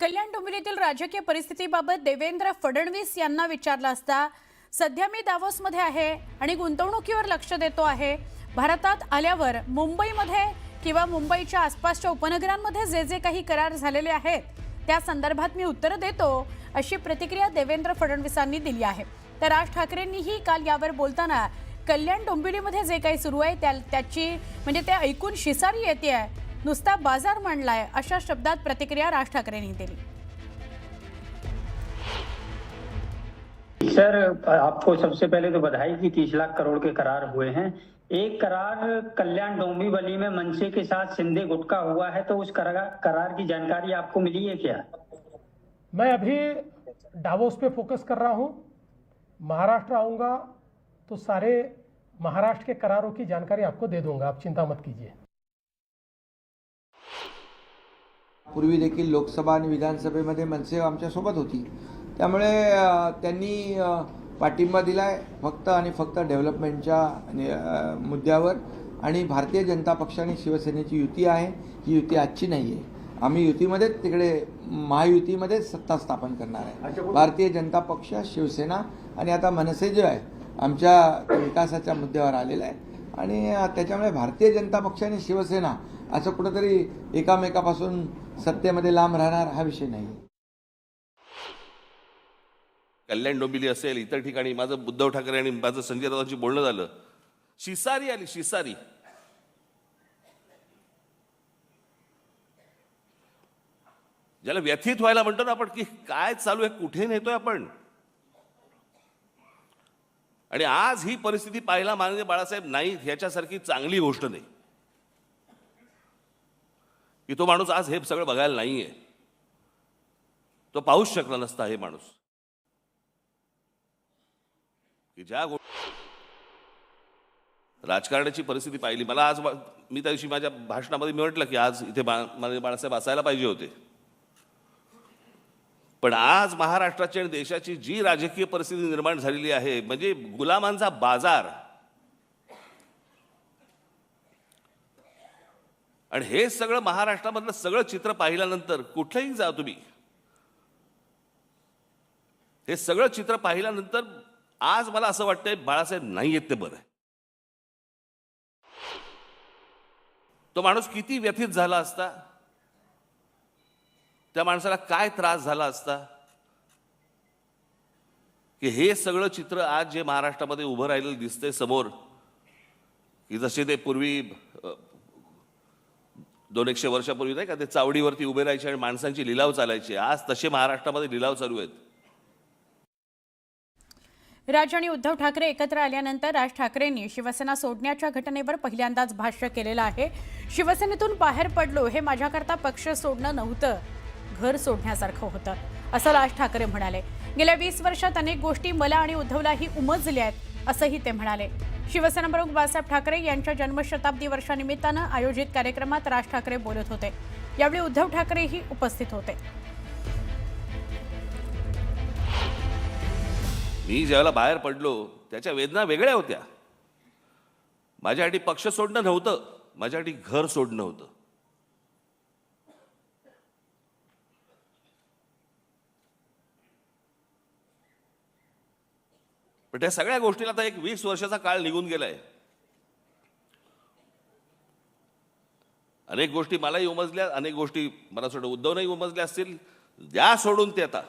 कल्याण डोंबिवलीतील राजकीय परिस्थितीबाबत देवेंद्र फडणवीस यांना विचारला असता सध्या मी दावोसमध्ये आहे आणि गुंतवणुकीवर लक्ष देतो आहे. भारतात आल्यावर मुंबईमध्ये किंवा मुंबईच्या आसपासच्या उपनगरांमध्ये जे जे काही करार झालेले आहेत त्या संदर्भात मी उत्तरं देतो अशी प्रतिक्रिया देवेंद्र फडणवीसांनी दिली आहे. तर राज ठाकरेंनीही काल यावर बोलताना कल्याण डोंबिवलीमध्ये जे काही सुरू आहे त्या त्याची म्हणजे ते ऐकून शिसारी येते आहे नुसता बाज़ार मांडलाय अशा शब्दात प्रतिक्रिया राज ठाकरेंनी दिली. सर आपको सबसे पहले तो बधाई की तीस लाख करोड़ के करार हुए हैं। एक करार कल्याण डोंबिवली में मनसे के साथ सिंधे गुट का हुआ है तो उस करार करार की जानकारी आपको मिली है क्या? मैं अभी डावोस पे फोकस कर रहा हूँ। महाराष्ट्र आऊँगा तो सारे महाराष्ट्र के करारों की जानकारी आपको दे दूँगा। आप चिंता मत कीजिए। पूर्वी देखील लोकसभा आणि विधानसभेमध्ये मनसे आमच्यासोबत होती. त्यामुळे त्यांनी पाठिंबा दिला आहे फक्त आणि फक्त डेव्हलपमेंटच्या मुद्द्यावर. आणि भारतीय जनता पक्ष आणि शिवसेनेची युती आहे. ही युती आजची नाही आहे आम्ही युतीमध्येच तिकडे महायुतीमध्येच सत्ता स्थापन करणार आहे. भारतीय जनता पक्ष शिवसेना आणि आता मनसे जे आहे आमच्या विकासाच्या मुद्द्यावर आलेला आहे. आणि त्याच्यामुळे भारतीय जनता पक्ष आणि शिवसेना असं कुठंतरी एकामेकापासून सत्तेमध्ये लांब राहणार हा विषय नाही. कल्याण डोंबिवली असेल इतर ठिकाणी माझं उद्धव ठाकरे आणि माझं संजय राऊतांची बोलणं झालं. शिसारी आली शिसारी. ज्याला व्यथित व्हायला म्हणतो ना आपण की काय चालू आहे कुठे नेतोय आपण? आणि आज ही परिस्थिती पाहायला माननीय बाळासाहेब नाईक ह्याच्यासारखी चांगली गोष्ट नाही. की तो माणूस आज हे सगळं बघायला नाहीये. तो पाहूच शकला नसता हे माणूस. की ज्या गोष्टी राजकारणाची परिस्थिती पाहिली. मला आज मी त्या दिवशी माझ्या भाषणामध्ये मी म्हटलं की आज इथे बा माननीय बाळासाहेब असायला पाहिजे होते. पण आज महाराष्ट्राची आणि देशाची जी राजकीय परिस्थिती निर्माण झालेली आहे म्हणजे गुलामांचा बाजार. आणि हे सगळं महाराष्ट्रामधलं सगळं चित्र पाहिल्यानंतर कुठलंही जा तुम्ही. हे सगळं चित्र पाहिल्यानंतर आज मला असं वाटतंय बाळासाहेब नाही आहेत ते बरं. तो माणूस किती व्यथित झाला असता? त्या माणसाला काय त्रास झाला असता? की हे सगळं चित्र आज जे महाराष्ट्रामध्ये उभं राहिलेलं दिसतंय समोर की जसे ते पूर्वी दोन एकशे वर्षापूर्वी नाही का ते चावडीवरती उभे राहायचे आणि माणसांची लिलाव चालायचे. आज तसे महाराष्ट्रामध्ये लिलाव चालू आहेत. राज आणि उद्धव ठाकरे एकत्र आल्यानंतर राज ठाकरेंनी शिवसेना सोडण्याच्या घटनेवर पहिल्यांदाच भाष्य केलेलं आहे. शिवसेनेतून बाहेर पडलो हे माझ्याकरता पक्ष सोडणं नव्हतं. घर सोडण्यासारखं होतं असं राज ठाकरे म्हणाले. गेल्या वीस वर्षात अनेक गोष्टी मला आणि उद्धवलाही उमजल्या आहेत असंही ते म्हणाले. शिवसेना प्रमुख बाळासाहेब ठाकरे यांच्या जन्मशताब्दी वर्षानिमित्तानं आयोजित कार्यक्रमात राज ठाकरे बोलत होते. यावेळी उद्धव ठाकरेही उपस्थित होते. मी ज्यावेळेला बाहेर पडलो त्याच्या वेदना वेगळ्या होत्या. माझ्यासाठी पक्ष सोडणं नव्हतं माझ्यासाठी घर सोडणं होतं. पण त्या सगळ्या गोष्टीला आता एक वीस वर्षाचा काळ निघून गेलाय. अनेक गोष्टी मलाही उमजल्या अनेक गोष्टी मला सोडून उद्धवनही उमजल्या असतील. द्या सोडून ते आता.